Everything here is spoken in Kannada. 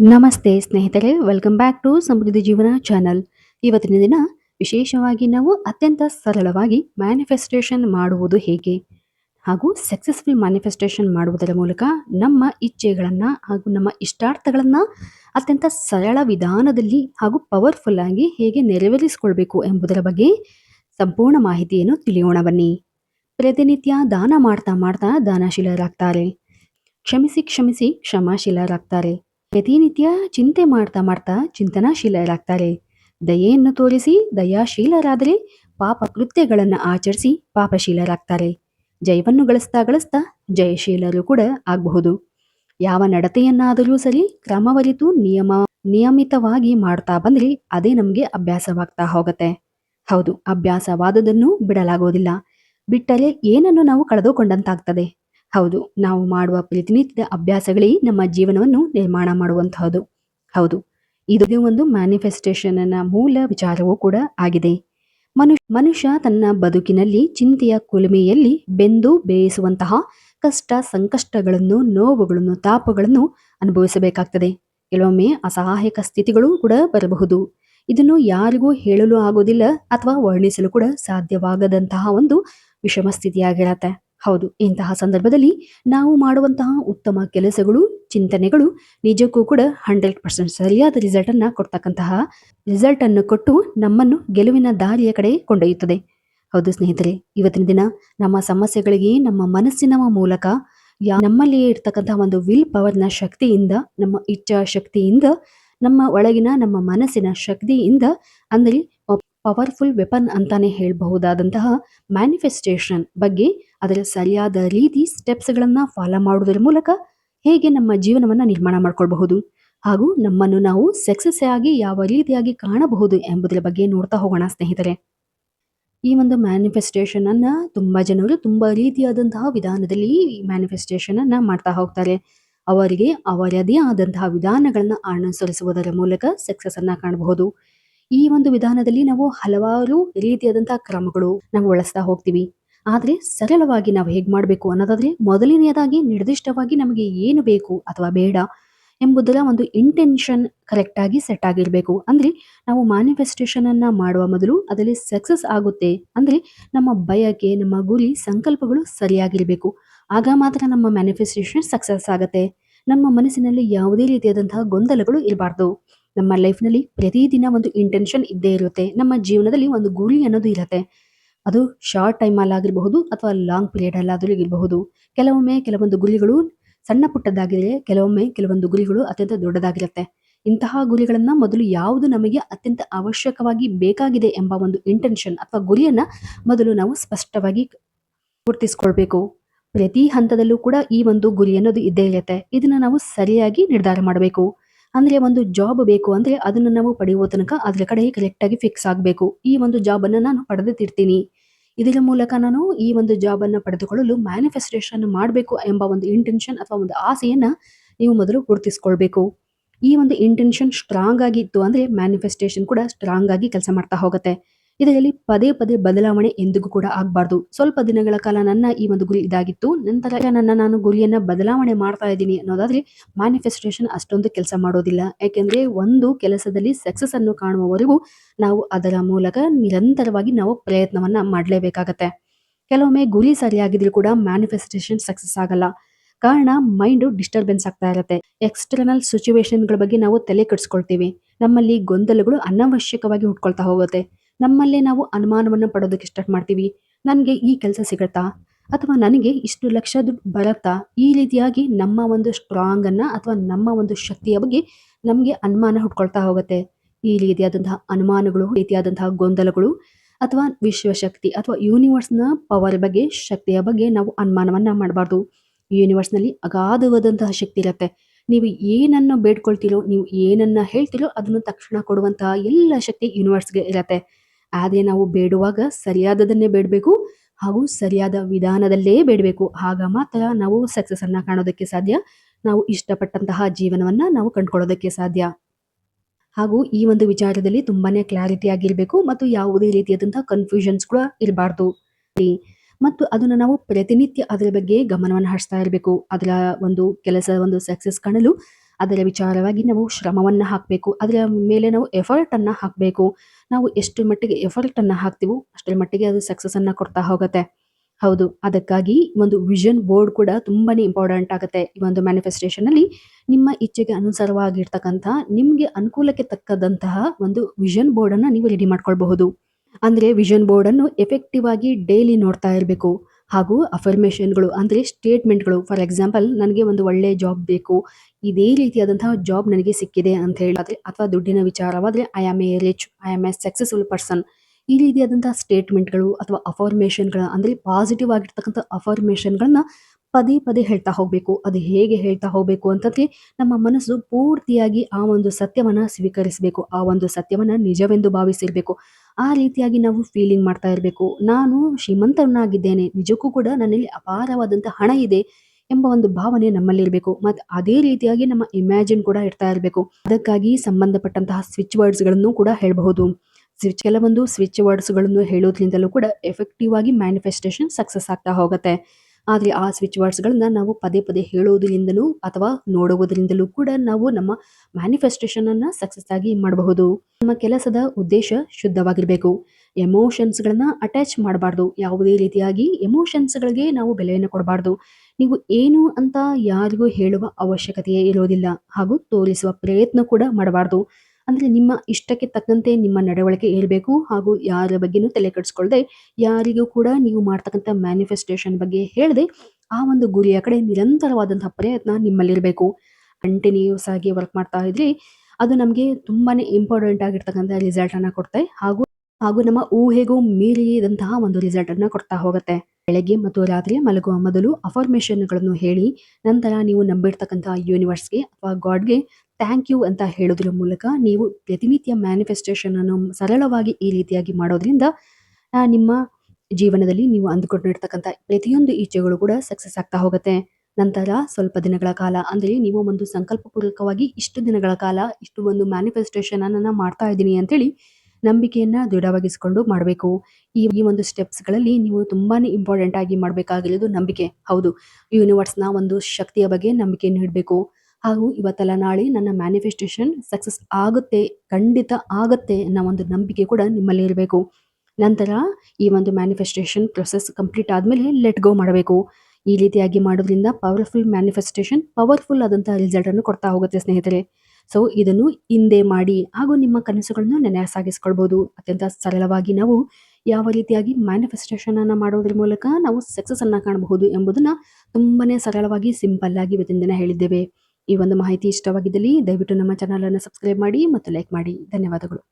ನಮಸ್ತೆ ಸ್ನೇಹಿತರೆ ವೆಲ್ಕಮ್ ಬ್ಯಾಕ್ ಟು ಸಮೃದ್ಧಿ ಜೀವನ ಚಾನಲ್ ಇವತ್ತಿನ ದಿನ ವಿಶೇಷವಾಗಿ ನಾವು ಅತ್ಯಂತ ಸರಳವಾಗಿ ಮ್ಯಾನಿಫೆಸ್ಟೇಷನ್ ಮಾಡುವುದು ಹೇಗೆ? ಹಾಗೂ ಸಕ್ಸಸ್ಫುಲ್ ಮ್ಯಾನಿಫೆಸ್ಟೇಷನ್ ಮಾಡುವುದರ ಮೂಲಕ ನಮ್ಮ ಇಚ್ಛೆಗಳನ್ನು ಹಾಗೂ ನಮ್ಮ ಇಷ್ಟಾರ್ಥಗಳನ್ನು ಅತ್ಯಂತ ಸರಳ ವಿಧಾನದಲ್ಲಿ ಹಾಗೂ ಪವರ್ಫುಲ್ ಆಗಿ ಹೇಗೆ ನೆರವೇರಿಸಿಕೊಳ್ಬೇಕು ಎಂಬುದರ ಬಗ್ಗೆ ಸಂಪೂರ್ಣ ಮಾಹಿತಿಯನ್ನು ತಿಳಿಯೋಣ ಬನ್ನಿ. ಪ್ರತಿನಿತ್ಯ ದಾನ ಮಾಡ್ತಾ ಮಾಡ್ತಾ ದಾನಶೀಲರಾಗ್ತಾರೆ. ಕ್ಷಮಿಸಿ ಕ್ಷಮಿಸಿ, ಕ್ಷಮಾಶೀಲರಾಗ್ತಾರೆ. ಪ್ರತಿನಿತ್ಯ ಚಿಂತೆ ಮಾಡ್ತಾ ಮಾಡ್ತಾ ಚಿಂತನಾಶೀಲರಾಗ್ತಾರೆ ದಯೆಯನ್ನು ತೋರಿಸಿ, ದಯಾಶೀಲರಾದರೆ ಪಾಪ ಕೃತ್ಯಗಳನ್ನು ಆಚರಿಸಿ ಪಾಪಶೀಲರಾಗ್ತಾರೆ ಜಯವನ್ನು ಗಳಿಸ್ತಾ ಗಳಿಸ್ತಾ ಜಯಶೀಲರು ಕೂಡ ಆಗಬಹುದು. ಯಾವ ನಡತೆಯನ್ನಾದರೂ ಸರಿ ಕ್ರಮವರಿತು ನಿಯಮ, ನಿಯಮಿತವಾಗಿ ಮಾಡ್ತಾ ಬಂದ್ರೆ ಅದೇ ನಮಗೆ ಅಭ್ಯಾಸವಾಗ್ತಾ ಹೋಗುತ್ತೆ. ಹೌದು ಅಭ್ಯಾಸವಾದದನ್ನು ಬಿಡಲಾಗೋದಿಲ್ಲ. ಬಿಟ್ಟರೆ ಏನನ್ನು ನಾವು ಕಳೆದುಕೊಂಡಂತಾಗ್ತದೆ? ಹೌದು, ನಾವು ಮಾಡುವ ಪ್ರತಿನಿತ್ಯದ ಅಭ್ಯಾಸಗಳೇ ನಮ್ಮ ಜೀವನವನ್ನು ನಿರ್ಮಾಣ ಮಾಡುವಂತಹದ್ದು. ಹೌದು, ಇದು ಒಂದು ಮ್ಯಾನಿಫೆಸ್ಟೇಷನ್ ಮೂಲ ವಿಚಾರವೂ ಕೂಡ ಆಗಿದೆ. ಮನುಷ್ಯ ಮನುಷ್ಯ ತನ್ನ ಬದುಕಿನಲ್ಲಿ ಚಿಂತೆಯ ಕುಲುಮೆಯಲ್ಲಿ ಬೆಂದು ಬೇಯಿಸುವಂತಹ ಕಷ್ಟ ಸಂಕಷ್ಟಗಳನ್ನು, ನೋವುಗಳನ್ನು, ತಾಪಗಳನ್ನು ಅನುಭವಿಸಬೇಕಾಗ್ತದೆ. ಕೆಲವೊಮ್ಮೆ ಅಸಹಾಯಕ ಸ್ಥಿತಿಗಳು ಕೂಡ ಬರಬಹುದು. ಇದನ್ನು ಯಾರಿಗೂ ಹೇಳಲು ಆಗೋದಿಲ್ಲ ಅಥವಾ ವರ್ಣಿಸಲು ಕೂಡ ಸಾಧ್ಯವಾಗದಂತಹ ಒಂದು ವಿಷಮ ಸ್ಥಿತಿಯಾಗಿರತ್ತೆ. ಹೌದು, ಇಂತಹ ಸಂದರ್ಭದಲ್ಲಿ ನಾವು ಮಾಡುವಂತಹ ಉತ್ತಮ ಕೆಲಸಗಳು, ಚಿಂತನೆಗಳು ನಿಜಕ್ಕೂ ಕೂಡ ಹಂಡ್ರೆಡ್ ಪರ್ಸೆಂಟ್ ಸರಿಯಾದ ರಿಸಲ್ಟ್ ಅನ್ನ ಕೊಡ್ತಕ್ಕಂತಹ ರಿಸಲ್ಟ್ ಅನ್ನು ಕೊಟ್ಟು ನಮ್ಮನ್ನು ಗೆಲುವಿನ ದಾರಿಯ ಕಡೆ ಕೊಂಡೊಯ್ಯುತ್ತದೆ. ಹೌದು ಸ್ನೇಹಿತರೆ, ಇವತ್ತಿನ ದಿನ ನಮ್ಮ ಸಮಸ್ಯೆಗಳಿಗೆ ನಮ್ಮ ಮನಸ್ಸಿನ ಮೂಲಕ ಯಾ ನಮ್ಮಲ್ಲಿಯೇ ಇರ್ತಕ್ಕಂತಹ ಒಂದು ವಿಲ್ ಪವರ್ನ ಶಕ್ತಿಯಿಂದ, ನಮ್ಮ ಇಚ್ಛಾ ಶಕ್ತಿಯಿಂದ, ನಮ್ಮ ಒಳಗಿನ ನಮ್ಮ ಮನಸ್ಸಿನ ಶಕ್ತಿಯಿಂದ, ಅಂದರೆ ಪವರ್ಫುಲ್ ವೆಪನ್ ಅಂತಾನೆ ಹೇಳಬಹುದಾದಂತಹ ಮ್ಯಾನಿಫೆಸ್ಟೇಷನ್ ಬಗ್ಗೆ ಅದರ ಸರಿಯಾದ ರೀತಿ ಸ್ಟೆಪ್ಸ್ಗಳನ್ನು ಫಾಲೋ ಮಾಡುವುದರ ಮೂಲಕ ಹೇಗೆ ನಮ್ಮ ಜೀವನವನ್ನು ನಿರ್ಮಾಣ ಮಾಡಿಕೊಳ್ಬಹುದು ಹಾಗೂ ನಮ್ಮನ್ನು ನಾವು ಸಕ್ಸಸ್ ಆಗಿ ಯಾವ ರೀತಿಯಾಗಿ ಕಾಣಬಹುದು ಎಂಬುದರ ಬಗ್ಗೆ ನೋಡ್ತಾ ಹೋಗೋಣ ಸ್ನೇಹಿತರೆ. ಈ ಒಂದು ಮ್ಯಾನಿಫೆಸ್ಟೇಷನ್ ಅನ್ನ ತುಂಬಾ ಜನರು ತುಂಬಾ ರೀತಿಯಾದಂತಹ ವಿಧಾನದಲ್ಲಿ ಮ್ಯಾನಿಫೆಸ್ಟೇಷನ್ ಅನ್ನ ಮಾಡ್ತಾ ಹೋಗ್ತಾರೆ. ಅವರಿಗೆ ಅವರದೇ ಆದಂತಹ ವಿಧಾನಗಳನ್ನು ಅನುಸರಿಸುವುದರ ಮೂಲಕ ಸಕ್ಸಸ್ ಅನ್ನ ಕಾಣಬಹುದು. ಈ ಒಂದು ವಿಧಾನದಲ್ಲಿ ನಾವು ಹಲವಾರು ರೀತಿಯಾದಂತಹ ಕ್ರಮಗಳು ನಾವು ಬಳಸ್ತಾ ಹೋಗ್ತೀವಿ. ಆದ್ರೆ ಸರಳವಾಗಿ ನಾವು ಹೇಗ್ ಮಾಡಬೇಕು ಅನ್ನೋದಾದ್ರೆ ಮೊದಲನೆಯದಾಗಿ ನಿರ್ದಿಷ್ಟವಾಗಿ ನಮಗೆ ಏನು ಬೇಕು ಅಥವಾ ಬೇಡ ಎಂಬುದರ ಒಂದು ಇಂಟೆನ್ಷನ್ ಕರೆಕ್ಟ್ ಆಗಿ ಸೆಟ್ ಆಗಿರ್ಬೇಕು. ಅಂದ್ರೆ ನಾವು ಮ್ಯಾನಿಫೆಸ್ಟೇಷನ್ ಅನ್ನ ಮಾಡುವ ಮೊದಲು ಅದರಲ್ಲಿ ಸಕ್ಸಸ್ ಆಗುತ್ತೆ. ಅಂದ್ರೆ ನಮ್ಮ ಬಯಕೆ, ನಮ್ಮ ಗುರಿ, ಸಂಕಲ್ಪಗಳು ಸರಿಯಾಗಿರ್ಬೇಕು. ಆಗ ಮಾತ್ರ ನಮ್ಮ ಮ್ಯಾನಿಫೆಸ್ಟೇಷನ್ ಸಕ್ಸಸ್ ಆಗುತ್ತೆ. ನಮ್ಮ ಮನಸ್ಸಿನಲ್ಲಿ ಯಾವುದೇ ರೀತಿಯಾದಂತಹ ಗೊಂದಲಗಳು ಇರಬಾರ್ದು. ನಮ್ಮ ಲೈಫ್ನಲ್ಲಿ ಪ್ರತಿದಿನ ಒಂದು ಇಂಟೆನ್ಷನ್ ಇದ್ದೇ ಇರುತ್ತೆ. ನಮ್ಮ ಜೀವನದಲ್ಲಿ ಒಂದು ಗುರಿ ಅನ್ನೋದು ಇರುತ್ತೆ. ಅದು ಶಾರ್ಟ್ ಟೈಮ್ ಆಗಿರಬಹುದು ಅಥವಾ ಲಾಂಗ್ ಪೀರಿಯಡ್ ಅಲ್ಲಿ ಇರಬಹುದು. ಕೆಲವೊಮ್ಮೆ ಕೆಲವೊಂದು ಗುರಿಗಳು ಸಣ್ಣ ಪುಟ್ಟದಾಗಿದೆ ಕೆಲವೊಮ್ಮೆ ಕೆಲವೊಂದು ಗುರಿಗಳು ಅತ್ಯಂತ ದೊಡ್ಡದಾಗಿರುತ್ತೆ. ಇಂತಹ ಗುರಿಗಳನ್ನ ಮೊದಲು ಯಾವುದು ನಮಗೆ ಅತ್ಯಂತ ಅವಶ್ಯಕವಾಗಿ ಬೇಕಾಗಿದೆ ಎಂಬ ಒಂದು ಇಂಟೆನ್ಷನ್ ಅಥವಾ ಗುರಿಯನ್ನ ಮೊದಲು ನಾವು ಸ್ಪಷ್ಟವಾಗಿ ಗುರುತಿಸ್ಕೊಳ್ಬೇಕು. ಪ್ರತಿ ಹಂತದಲ್ಲೂ ಕೂಡ ಈ ಒಂದು ಗುರಿ ಅನ್ನೋದು ಇದ್ದೇ ಇರುತ್ತೆ. ಇದನ್ನ ನಾವು ಸರಿಯಾಗಿ ನಿರ್ಧಾರ ಮಾಡಬೇಕು. ಅಂದ್ರೆ ಒಂದು ಜಾಬ್ ಬೇಕು ಅಂದ್ರೆ ಅದನ್ನ ನಾವು ಪಡೆಯುವ ತನಕ ಅದ್ರ ಕಡೆ ಕರೆಕ್ಟ್ ಆಗಿ ಫಿಕ್ಸ್ ಆಗಬೇಕು. ಈ ಒಂದು ಜಾಬ್ ಅನ್ನ ನಾನು ಪಡೆದಿರ್ತೀನಿ ಇದರ ಮೂಲಕ ನಾನು ಈ ಒಂದು ಜಾಬ್ ಅನ್ನ ಪಡೆದುಕೊಳ್ಳಲು ಮ್ಯಾನಿಫೆಸ್ಟೇಷನ್ ಮಾಡಬೇಕು ಎಂಬ ಒಂದು ಇಂಟೆನ್ಷನ್ ಅಥವಾ ಒಂದು ಆಸೆಯನ್ನ ನೀವು ಮೊದಲು ಗುರುತಿಸ್ಕೊಳ್ಬೇಕು. ಈ ಒಂದು ಇಂಟೆನ್ಷನ್ ಸ್ಟ್ರಾಂಗ್ ಆಗಿತ್ತು ಅಂದ್ರೆ ಮ್ಯಾನಿಫೆಸ್ಟೇಷನ್ ಕೂಡ ಸ್ಟ್ರಾಂಗ್ ಆಗಿ ಕೆಲಸ ಮಾಡ್ತಾ ಹೋಗುತ್ತೆ. ಇದರಲ್ಲಿ ಪದೇ ಪದೇ ಬದಲಾವಣೆ ಎಂದಿಗೂ ಕೂಡ ಆಗಬಾರ್ದು. ಸ್ವಲ್ಪ ದಿನಗಳ ಕಾಲ ನನ್ನ ಈ ಒಂದು ಗುರಿ ಇದಾಗಿತ್ತು. ನಂತರ ನನ್ನ ನಾನು ಗುರಿಯನ್ನ ಬದಲಾವಣೆ ಮಾಡ್ತಾ ಇದ್ದೀನಿ ಅನ್ನೋದಾದ್ರೆ ಮ್ಯಾನಿಫೆಸ್ಟೇಷನ್ ಅಷ್ಟೊಂದು ಕೆಲಸ ಮಾಡೋದಿಲ್ಲ. ಯಾಕೆಂದ್ರೆ ಒಂದು ಕೆಲಸದಲ್ಲಿ ಸಕ್ಸಸ್ ಅನ್ನು ಕಾಣುವವರೆಗೂ ನಾವು ಅದರ ಮೂಲಕ ನಿರಂತರವಾಗಿ ನಾವು ಪ್ರಯತ್ನವನ್ನ ಮಾಡಲೇಬೇಕಾಗತ್ತೆ. ಕೆಲವೊಮ್ಮೆ ಗುರಿ ಸರಿಯಾಗಿದ್ರು ಕೂಡ ಮ್ಯಾನಿಫೆಸ್ಟೇಷನ್ ಸಕ್ಸಸ್ ಆಗಲ್ಲ. ಕಾರಣ ಮೈಂಡ್ ಡಿಸ್ಟರ್ಬೆನ್ಸ್ ಆಗ್ತಾ ಇರುತ್ತೆ. ಎಕ್ಸ್ಟರ್ನಲ್ ಸಿಚುವೇಶನ್ಗಳ ಬಗ್ಗೆ ನಾವು ತಲೆ ಕೆಡಿಸ್ಕೊಳ್ತೀವಿ. ನಮ್ಮಲ್ಲಿ ಗೊಂದಲಗಳು ಅನಾವಶ್ಯಕವಾಗಿ ಹುಟ್ಕೊಳ್ತಾ ಹೋಗುತ್ತೆ. ನಮ್ಮಲ್ಲೇ ನಾವು ಅನುಮಾನವನ್ನು ಪಡೋದಕ್ಕೆ ಸ್ಟಾರ್ಟ್ ಮಾಡ್ತೀವಿ. ನನಗೆ ಈ ಕೆಲಸ ಸಿಗತ್ತಾ? ಅಥವಾ ನನಗೆ ಇಷ್ಟು ಲಕ್ಷ ದುಡ್ಡು ಬರುತ್ತಾ? ಈ ರೀತಿಯಾಗಿ ನಮ್ಮ ಒಂದು ಸ್ಟ್ರಾಂಗ್ ಅನ್ನ ಅಥವಾ ನಮ್ಮ ಒಂದು ಶಕ್ತಿಯ ಬಗ್ಗೆ ನಮಗೆ ಅನುಮಾನ ಹುಟ್ಕೊಳ್ತಾ ಹೋಗುತ್ತೆ. ಈ ರೀತಿಯಾದಂತಹ ಅನುಮಾನಗಳು ರೀತಿಯಾದಂತಹ ಗೊಂದಲಗಳು ಅಥವಾ ವಿಶ್ವಶಕ್ತಿ ಅಥವಾ ಯೂನಿವರ್ಸ್ನ ಪವರ್ ಬಗ್ಗೆ, ಶಕ್ತಿಯ ಬಗ್ಗೆ ನಾವು ಅನುಮಾನವನ್ನ ಮಾಡಬಾರ್ದು. ಯೂನಿವರ್ಸ್ನಲ್ಲಿ ಅಗಾಧವಾದಂತಹ ಶಕ್ತಿ ಇರುತ್ತೆ. ನೀವು ಏನನ್ನ ಬೇಡ್ಕೊಳ್ತೀರೋ, ನೀವು ಏನನ್ನ ಹೇಳ್ತೀರೋ ಅದನ್ನು ತಕ್ಷಣ ಕೊಡುವಂತಹ ಎಲ್ಲ ಶಕ್ತಿ ಯೂನಿವರ್ಸ್ಗೆ ಇರತ್ತೆ. ಆದರೆ ನಾವು ಬೇಡುವಾಗ ಸರಿಯಾದದನ್ನೇ ಬೇಡಬೇಕು ಹಾಗೂ ಸರಿಯಾದ ವಿಧಾನದಲ್ಲೇ ಬೇಡಬೇಕು. ಆಗ ಮಾತ್ರ ನಾವು ಸಕ್ಸಸ್ ಅನ್ನ ಕಾಣೋದಕ್ಕೆ ಸಾಧ್ಯ. ನಾವು ಇಷ್ಟಪಟ್ಟಂತಹ ಜೀವನವನ್ನ ನಾವು ಕಂಡುಕೊಳ್ಳೋದಕ್ಕೆ ಸಾಧ್ಯ. ಹಾಗೂ ಈ ಒಂದು ವಿಚಾರದಲ್ಲಿ ತುಂಬಾನೇ ಕ್ಲಾರಿಟಿ ಆಗಿರಬೇಕು ಮತ್ತು ಯಾವುದೇ ರೀತಿಯಾದಂತಹ ಕನ್ಫ್ಯೂಷನ್ಸ್ ಕೂಡ ಇರಬಾರ್ದು. ಮತ್ತು ಅದನ್ನು ನಾವು ಪ್ರತಿನಿತ್ಯ ಅದರ ಬಗ್ಗೆ ಗಮನವನ್ನು ಹರಿಸ್ತಾ ಇರಬೇಕು. ಅದರ ಒಂದು ಕೆಲಸ, ಒಂದು ಸಕ್ಸಸ್ ಕಾಣಲು ಅದರ ವಿಚಾರವಾಗಿ ನಾವು ಶ್ರಮವನ್ನು ಹಾಕಬೇಕು. ಅದರ ಮೇಲೆ ನಾವು ಎಫರ್ಟನ್ನು ಹಾಕಬೇಕು. ನಾವು ಎಷ್ಟು ಮಟ್ಟಿಗೆ ಎಫರ್ಟನ್ನು ಹಾಕ್ತೀವೋ ಅಷ್ಟರ ಮಟ್ಟಿಗೆ ಅದು ಸಕ್ಸಸ್ಸನ್ನು ಕೊಡ್ತಾ ಹೋಗುತ್ತೆ. ಹೌದು, ಅದಕ್ಕಾಗಿ ಒಂದು ವಿಷನ್ ಬೋರ್ಡ್ ಕೂಡ ತುಂಬಾ ಇಂಪಾರ್ಟೆಂಟ್ ಆಗುತ್ತೆ ಈ ಒಂದು ಮ್ಯಾನಿಫೆಸ್ಟೇಷನಲ್ಲಿ ನಿಮ್ಮ ಇಚ್ಛೆಗೆ ಅನುಸಾರವಾಗಿರ್ತಕ್ಕಂಥ, ನಿಮಗೆ ಅನುಕೂಲಕ್ಕೆ ತಕ್ಕದಂತಹ ಒಂದು ವಿಷನ್ ಬೋರ್ಡನ್ನು ನೀವು ರೆಡಿ ಮಾಡ್ಕೊಳ್ಬಹುದು. ಅಂದರೆ ವಿಷನ್ ಬೋರ್ಡನ್ನು ಎಫೆಕ್ಟಿವ್ ಆಗಿ ಡೈಲಿ ನೋಡ್ತಾ ಇರಬೇಕು. ಹಾಗೂ ಅಫರ್ಮೇಷನ್ಗಳು ಅಂದ್ರೆ ಸ್ಟೇಟ್ಮೆಂಟ್ಗಳು ಫಾರ್ ಎಕ್ಸಾಂಪಲ್ ನನಗೆ ಒಂದು ಒಳ್ಳೆ ಜಾಬ್ ಬೇಕು. ಇದೇ ರೀತಿಯಾದಂತಹ ಜಾಬ್ ನನಗೆ ಸಿಕ್ಕಿದೆ ಅಂತ ಹೇಳಿದ್ರೆ ಅಥವಾ ದುಡ್ಡಿನ ವಿಚಾರವಾದರೆ I am a rich I am a successful person ಈ ರೀತಿಯಾದಂತಹ ಸ್ಟೇಟ್ಮೆಂಟ್ಗಳು ಅಥವಾ ಅಫರ್ಮೇಷನ್ಗಳ ಅಂದ್ರೆ ಪಾಸಿಟಿವ್ ಆಗಿರ್ತಕ್ಕಂಥ ಅಫರ್ಮೇಷನ್ಗಳನ್ನ ಪದೇ ಪದೇ ಹೇಳ್ತಾ ಹೋಗಬೇಕು. ಅದು ಹೇಗೆ ಹೇಳ್ತಾ ಹೋಗಬೇಕು ಅಂತಂದ್ರೆ ನಮ್ಮ ಮನಸ್ಸು ಪೂರ್ತಿಯಾಗಿ ಆ ಒಂದು ಸತ್ಯವನ್ನ ಸ್ವೀಕರಿಸಬೇಕು. ಆ ಒಂದು ಸತ್ಯವನ್ನು ನಿಜವೆಂದು ಭಾವಿಸಿರ್ಬೇಕು. ಆ ರೀತಿಯಾಗಿ ನಾವು ಫೀಲಿಂಗ್ ಮಾಡ್ತಾ ಇರಬೇಕು. ನಾನು ಶ್ರೀಮಂತನಾಗಿದ್ದೇನೆ ನಿಜಕ್ಕೂ ಕೂಡ ನನ್ನಲ್ಲಿ ಅಪಾರವಾದಂಥ ಹಣ ಇದೆ ಎಂಬ ಒಂದು ಭಾವನೆ ನಮ್ಮಲ್ಲಿರಬೇಕು ಮತ್ತು ಅದೇ ರೀತಿಯಾಗಿ ನಮ್ಮ ಇಮ್ಯಾಜಿನ್ ಕೂಡ ಇರ್ತಾ ಇರಬೇಕು. ಅದಕ್ಕಾಗಿ ಸಂಬಂಧಪಟ್ಟಂತಹ ಸ್ವಿಚ್ ವರ್ಡ್ಸ್ಗಳನ್ನು ಕೂಡ ಹೇಳಬಹುದು. ಸ್ವಿಚ್ ಕೆಲವೊಂದು ಸ್ವಿಚ್ ವರ್ಡ್ಸ್ಗಳನ್ನು ಹೇಳೋದ್ರಿಂದಲೂ ಕೂಡ ಎಫೆಕ್ಟಿವ್ ಆಗಿ ಮ್ಯಾನಿಫೆಸ್ಟೇಷನ್ ಸಕ್ಸಸ್ ಆಗ್ತಾ ಹೋಗುತ್ತೆ. ಆದ್ರೆ ಆ ಸ್ವಿಚ್ ವರ್ಡ್ಸ್ ಗಳನ್ನ ನಾವು ಪದೇ ಪದೇ ಹೇಳೋದರಿಂದಲೂ ಅಥವಾ ನೋಡುವುದರಿಂದಲೂ ಕೂಡ ನಾವು ನಮ್ಮ ಮ್ಯಾನಿಫೆಸ್ಟೇಷನ್ ಅನ್ನ ಸಕ್ಸಸ್ ಆಗಿ ಮಾಡಬಹುದು. ನಮ್ಮ ಕೆಲಸದ ಉದ್ದೇಶ ಶುದ್ಧವಾಗಿರಬೇಕು. ಎಮೋಷನ್ಸ್ ಗಳನ್ನ ಅಟ್ಯಾಚ್ ಮಾಡಬಾರ್ದು. ಯಾವುದೇ ರೀತಿಯಾಗಿ ಎಮೋಷನ್ಸ್ ಗಳಿಗೆ ನಾವು ಬೆಲೆಯನ್ನು ಕೊಡಬಾರ್ದು. ನೀವು ಏನು ಅಂತ ಯಾರಿಗೂ ಹೇಳುವ ಅವಶ್ಯಕತೆಯೇ ಇರೋದಿಲ್ಲ. ಹಾಗೂ ತೋರಿಸುವ ಪ್ರಯತ್ನ ಕೂಡ ಮಾಡಬಾರ್ದು. ಅಂದ್ರೆ ನಿಮ್ಮ ಇಷ್ಟಕ್ಕೆ ತಕ್ಕಂತೆ ನಿಮ್ಮ ನಡವಳಿಕೆ ಇರಬೇಕು ಹಾಗೂ ಯಾರ ಬಗ್ಗೆನೂ ತಲೆ ಕೆಡಿಸ್ಕೊಳ್ಳದೆ ಯಾರಿಗೂ ಕೂಡ ನೀವು ಮಾಡ್ತಕ್ಕಂಥ ಮ್ಯಾನಿಫೆಸ್ಟೇಷನ್ ಬಗ್ಗೆ ಹೇಳದೆ ಆ ಒಂದು ಗುರಿಯ ಕಡೆ ನಿರಂತರವಾದಂತಹ ಪ್ರಯತ್ನ ನಿಮ್ಮಲ್ಲಿರಬೇಕು. ಕಂಟಿನ್ಯೂಸ್ ಆಗಿ ವರ್ಕ್ ಮಾಡ್ತಾ ಇದ್ರಿ, ಅದು ನಮಗೆ ತುಂಬಾನೇ ಇಂಪಾರ್ಟೆಂಟ್ ಆಗಿರ್ತಕ್ಕಂಥ ರಿಸಲ್ಟ್ ಅನ್ನ ಕೊಡುತ್ತೆ ಹಾಗೂ ಹಾಗೂ ನಮ್ಮ ಊಹೆಗೂ ಮೀರಿದಂತಹ ಒಂದು ರಿಸಲ್ಟ್ ಅನ್ನ ಕೊಡ್ತಾ ಹೋಗುತ್ತೆ. ಬೆಳಗ್ಗೆ ಮತ್ತು ರಾತ್ರಿ ಮಲಗುವ ಮೊದಲು ಅಫರ್ಮೇಷನ್ಗಳನ್ನು ಹೇಳಿ, ನಂತರ ನೀವು ನಂಬಿರ್ತಕ್ಕಂತಹ ಯೂನಿವರ್ಸ್ಗೆ ಅಥವಾ ಗಾಡ್ಗೆ ಥ್ಯಾಂಕ್ ಯು ಅಂತ ಹೇಳೋದ್ರ ಮೂಲಕ ನೀವು ಪ್ರತಿನಿತ್ಯ ಮ್ಯಾನಿಫೆಸ್ಟೇಷನ್ ಅನ್ನು ಸರಳವಾಗಿ ಈ ರೀತಿಯಾಗಿ ಮಾಡೋದ್ರಿಂದ ನಿಮ್ಮ ಜೀವನದಲ್ಲಿ ನೀವು ಅಂದುಕೊಂಡಿರ್ತಕ್ಕಂಥ ಪ್ರತಿಯೊಂದು ಇಚ್ಛೆಗಳು ಕೂಡ ಸಕ್ಸಸ್ ಆಗ್ತಾ ಹೋಗುತ್ತೆ. ನಂತರ ಸ್ವಲ್ಪ ದಿನಗಳ ಕಾಲ, ಅಂದರೆ ನೀವು ಒಂದು ಸಂಕಲ್ಪಪೂರ್ವಕವಾಗಿ ಇಷ್ಟು ದಿನಗಳ ಕಾಲ ಇಷ್ಟು ಒಂದು ಮ್ಯಾನಿಫೆಸ್ಟೇಷನ್ ಅನ್ನ ಮಾಡ್ತಾ ಇದ್ದೀನಿ ಅಂತೇಳಿ ನಂಬಿಕೆಯನ್ನ ದೃಢವಾಗಿಸಿಕೊಂಡು ಮಾಡಬೇಕು. ಈ ಈ ಒಂದು ಸ್ಟೆಪ್ಸ್ಗಳಲ್ಲಿ ನೀವು ತುಂಬಾನೇ ಇಂಪಾರ್ಟೆಂಟ್ ಆಗಿ ಮಾಡಬೇಕಾಗಿರೋದು ನಂಬಿಕೆ. ಹೌದು ಯೂನಿವರ್ಸ್ನ ಒಂದು ಶಕ್ತಿಯ ಬಗ್ಗೆ ನಂಬಿಕೆ ನೀಡಬೇಕು ಹಾಗೂ ಇವತ್ತಲ್ಲ ನಾಳೆ ನನ್ನ ಮ್ಯಾನಿಫೆಸ್ಟೇಷನ್ ಸಕ್ಸಸ್ ಆಗುತ್ತೆ, ಖಂಡಿತ ಆಗುತ್ತೆ ಅನ್ನೋ ಒಂದು ನಂಬಿಕೆ ಕೂಡ ನಿಮ್ಮಲ್ಲಿ ಇರಬೇಕು. ನಂತರ ಈ ಒಂದು ಮ್ಯಾನಿಫೆಸ್ಟೇಷನ್ ಪ್ರೊಸೆಸ್ ಕಂಪ್ಲೀಟ್ ಆದಮೇಲೆ ಲೆಟ್ ಗೋ ಮಾಡಬೇಕು. ಈ ರೀತಿಯಾಗಿ ಮಾಡೋದ್ರಿಂದ ಪವರ್ಫುಲ್ ಮ್ಯಾನಿಫೆಸ್ಟೇಷನ್ ಪವರ್ಫುಲ್ ಆದಂತಹ ರಿಸಲ್ಟನ್ನು ಕೊಡ್ತಾ ಹೋಗುತ್ತೆ ಸ್ನೇಹಿತರೆ. ಸೊ ಇದನ್ನು ಹಿಂದೆ ಮಾಡಿ ಹಾಗೂ ನಿಮ್ಮ ಕನಸುಗಳನ್ನು ನೆನಸಾಗಿಸ್ಕೊಳ್ಬಹುದು ಅತ್ಯಂತ ಸರಳವಾಗಿ ನಾವು ಯಾವ ರೀತಿಯಾಗಿ ಮ್ಯಾನಿಫೆಸ್ಟೇಷನ್ ಅನ್ನ ಮಾಡೋದ್ರ ಮೂಲಕ ನಾವು ಸಕ್ಸಸ್ ಅನ್ನ ಕಾಣಬಹುದು ಎಂಬುದನ್ನು ತುಂಬಾನೇ ಸರಳವಾಗಿ ಸಿಂಪಲ್ ಆಗಿ ಇವತ್ತಿನ ದಿನ ಹೇಳಿದ್ದೇವೆ. ಈ ಒಂದು ಮಾಹಿತಿ ಇಷ್ಟವಾಗಿದ್ದಲ್ಲಿ ದಯವಿಟ್ಟು ನಮ್ಮ ಚಾನಲನ್ನು ಸಬ್ಸ್ಕ್ರೈಬ್ ಮಾಡಿ ಮತ್ತು ಲೈಕ್ ಮಾಡಿ. ಧನ್ಯವಾದಗಳು.